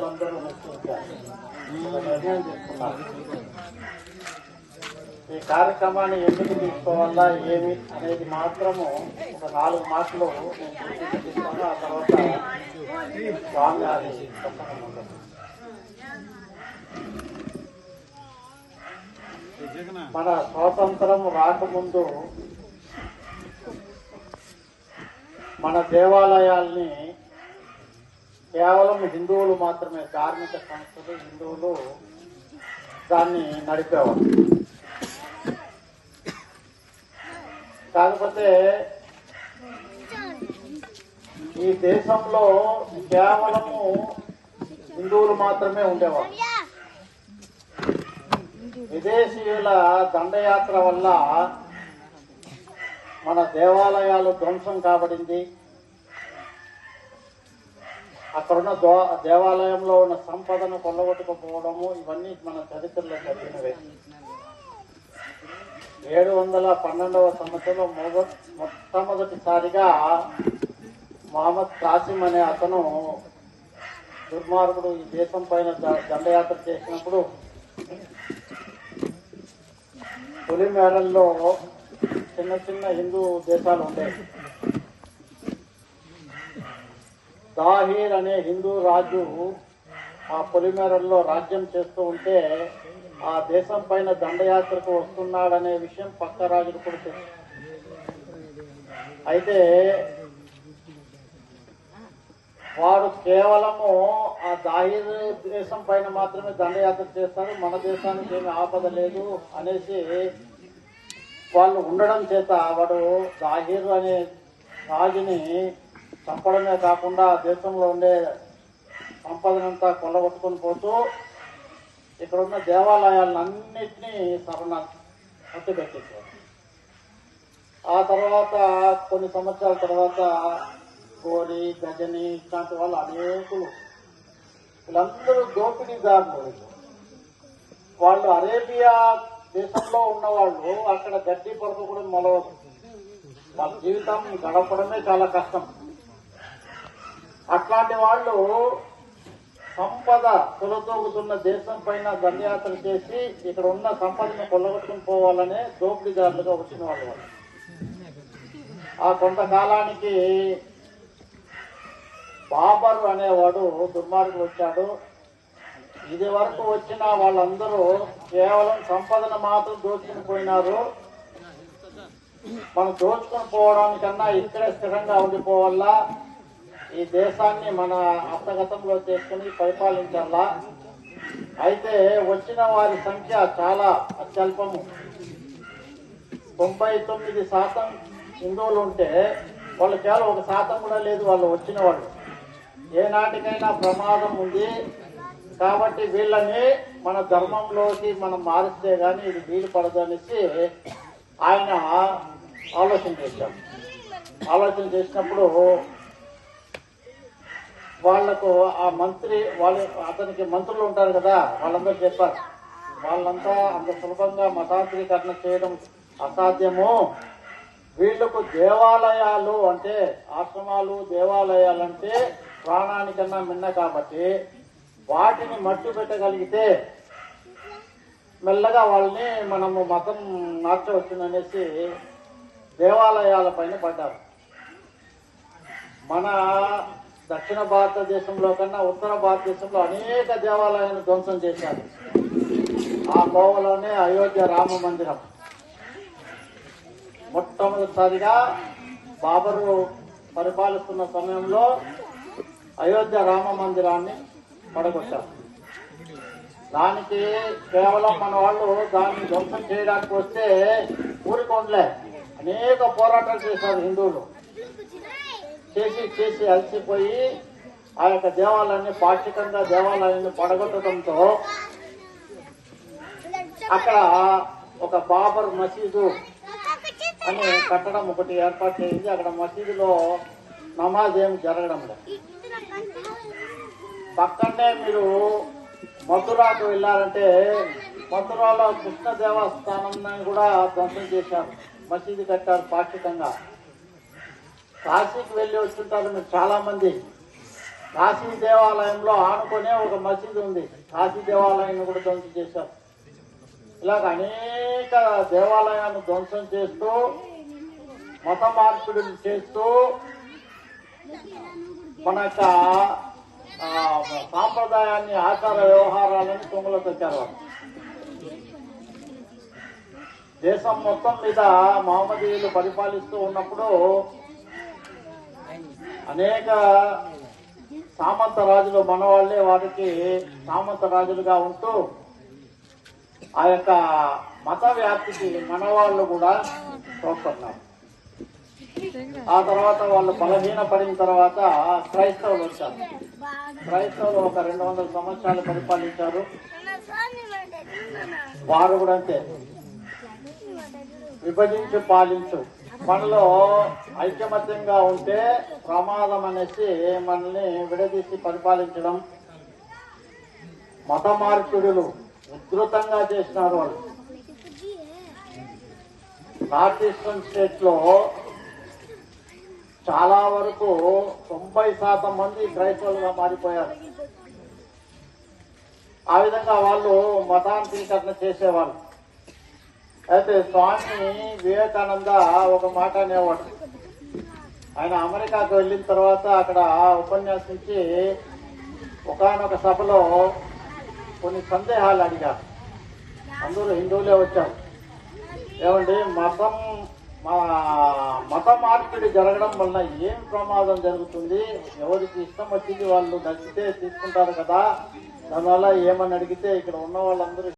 పెద్దలందరూ నిర్ణయం ఈ కార్యక్రమాన్ని ఎందుకు తీసుకోవాలా ఏమి అనేది మాత్రము ఒక నాలుగు మాటలు నేను ఆ తర్వాత స్వామి అది మన స్వాతంత్రం రాకముందు మన దేవాలయాల్ని కేవలం హిందువులు మాత్రమే ధార్మిక సంస్థలు హిందువులు దాన్ని నడిపేవారు. కాకపోతే ఈ దేశంలో కేవలము హిందువులు మాత్రమే ఉండేవారు. విదేశీయుల దండయాత్ర వల్ల మన దేవాలయాలు ధ్వంసం కాబడింది. అక్కడున్న దేవాలయంలో ఉన్న సంపదను కొల్లగొట్టుకుపోవడము ఇవన్నీ మన చరిత్రలో జరిగినవే. ఏడు వందల పన్నెండవ సంవత్సరంలో మొదటి మొట్టమొదటిసారిగా మహమ్మద్ కాసిం అనే అతను దుర్మార్గుడు ఈ దేశం పైన దండయాత్ర చేసినప్పుడు తొలి మేడల్లో చిన్న చిన్న హిందూ దేశాలు ఉండేవి. దాహీర్ అనే హిందూ రాజు ఆ పొలిమేరల్లో రాజ్యం చేస్తూ ఉంటే ఆ దేశం పైన దండయాత్రకు వస్తున్నాడనే విషయం పక్క రాజుకు కూడా తెలుసు. అయితే వాడు కేవలము ఆ దాహిర్ దేశం పైన మాత్రమే దండయాత్ర చేస్తారు మన దేశానికి ఏమి ఆపద లేదు అనేసి వాళ్ళు ఉండడం చేత వాడు దాహిర్ అనే రాజుని చంపడమే కాకుండా దేశంలో ఉండే సంపదనంతా కొల్లగొట్టుకొని పోతూ ఇక్కడ ఉన్న దేవాలయాలన్నింటినీ సరణ పెట్టేశారు ఆ తర్వాత కొన్ని సంవత్సరాల తర్వాత గోరి గజని ఇట్లాంటి వాళ్ళు అనేకులు వీళ్ళందరూ దోపిడీదారులు వాళ్ళు అరేబియా దేశంలో ఉన్నవాళ్ళు అక్కడ గడ్డి కొరకు కూడా మొలవదు వాళ్ళ జీవితం గడపడమే చాలా కష్టం. అట్లాంటి వాళ్ళు సంపద తొలతూగుతున్న దేశం పైన దండయాత్ర చేసి ఇక్కడ ఉన్న సంపదను కొల్లగొట్టుకుని పోవాలనే దోపిడీదారులుగా వచ్చిన వాళ్ళు వాళ్ళు. ఆ కొంతకాలానికి బాబర్ అనేవాడు దుర్మార్గుడు వచ్చాడు. ఇది వరకు వచ్చిన వాళ్ళందరూ కేవలం సంపదను మాత్రం దోచుకుని పోయినారు మనం దోచుకొని పోవడానికన్నా ఇక్కడే స్థిరంగా ఉండిపోవాలా? ఈ దేశాన్ని మన హస్తగతంలో చేసుకుని పరిపాలించాలా? అయితే వచ్చిన వారి సంఖ్య చాలా అత్యల్పము. తొంభై తొమ్మిది శాతం హిందువులు ఉంటే వాళ్ళు కేవలం ఒక శాతం కూడా లేదు వాళ్ళు వచ్చిన వాళ్ళు. ఏనాటికైనా ప్రమాదం ఉంది. కాబట్టి వీళ్ళని మన ధర్మంలోకి మనం మారిస్తే కానీ ఇది వీలు పడదు అనేసి ఆయన ఆలోచన చేశాం ఆలోచన చేసినప్పుడు వాళ్ళకు ఆ మంత్రి వాళ్ళ అతనికి మంత్రులు ఉంటారు కదా వాళ్ళందరూ చెప్పారు. వాళ్ళంతా అంత సులభంగా మతాంతరీకరణ చేయడం అసాధ్యము. వీళ్ళకు దేవాలయాలు అంటే ఆశ్రమాలు దేవాలయాలు అంటే ప్రాణానికన్నా మిన్న కాబట్టి వాటిని మట్టి పెట్టగలిగితే మెల్లగా వాళ్ళని మనము మతం మార్చవచ్చుననేసి దేవాలయాల పైన పడ్డారు. మన దక్షిణ భారతదేశంలో కన్నా ఉత్తర భారతదేశంలో అనేక దేవాలయాలను ధ్వంసం చేశారు. ఆ కోవలోనే అయోధ్య రామ మందిరం. మొట్టమొదటిసారిగా బాబరు పరిపాలిస్తున్న సమయంలో అయోధ్య రామ మందిరాన్ని పడగొట్టారు. దానికి కేవలం మన వాళ్ళు దాన్ని ధ్వంసం చేయడానికి వస్తే ఊరికొండలే. అనేక పోరాటాలు చేశారు హిందువులు. చేసి చేసి అలసిపోయి ఆ యొక్క దేవాలయాన్ని పాక్షికంగా దేవాలయాన్ని పడగొట్టడంతో అక్కడ ఒక బాబర్ మసీదు అని కట్టడం ఒకటి ఏర్పాటు చేయింది అక్కడ మసీదులో నమాజ్ ఏం జరగడం లేదు. పక్కనే మీరు మథురాకు వెళ్ళారంటే మథురాలో కృష్ణ దేవస్థానం కూడా ధ్వంసం చేశారు. మసీదు కట్టారు పాక్షికంగా. కాశీకి వెళ్ళి వచ్చుంటారు మీరు చాలా మంది కాశీ దేవాలయంలో ఆనుకునే ఒక మసీదు ఉంది. కాశీ దేవాలయాన్ని కూడా ధ్వంసం చేశారు. ఇలాగ అనేక దేవాలయాన్ని ధ్వంసం చేస్తూ మత మార్పిడులు చేస్తూ మన యొక్క సాంప్రదాయాన్ని ఆచార వ్యవహారాలను తొంగలో తెచ్చారు దేశం మొత్తం మీద మహమ్మదీయులు పరిపాలిస్తూ ఉన్నప్పుడు అనేక సామంత రాజులు మనవాళ్ళే వారికి సామంత రాజులుగా ఉంటూ ఆ యొక్క మత వ్యాప్తికి మనవాళ్ళు కూడా తోడ్పడ్డారు. ఆ తర్వాత వాళ్ళు బలహీన పడిన తర్వాత క్రైస్తవులు వచ్చారు. క్రైస్తవులు ఒక రెండు వందల సంవత్సరాలు పరిపాలించారు. వారు కూడా అంతే. విభజించు పాలించు. మనలో ఐకమత్యంగా ఉంటే ప్రమాదం అనేసి మనల్ని విడదీసి పరిపాలించడం. మత మార్పిడులు ఉధృతంగా చేసినారు వాళ్ళు. నార్త్ ఈస్టర్న్ స్టేట్లో చాలా వరకు తొంభై శాతం మంది క్రైస్తవులుగా మారిపోయారు. ఆ విధంగా వాళ్ళు మతాంతరీకరణ చేసేవాళ్ళు. అయితే స్వామి వివేకానంద ఒక మాట అనేవాడు. ఆయన అమెరికాకు వెళ్ళిన తర్వాత అక్కడ ఉపన్యాసించి ఒకనొక సభలో కొన్ని సందేహాలు అడిగారు. అందరూ హిందువులే వచ్చారు. ఏమండి మతం మా మత మార్పిడి జరగడం వలన ఏం ప్రమాదం జరుగుతుంది? ఎవరికి ఇష్టం వచ్చింది వాళ్ళు నచ్చితే తీసుకుంటారు కదా. దానివల్ల ఏమని అడిగితే ఇక్కడ ఉన్న వాళ్ళందరూ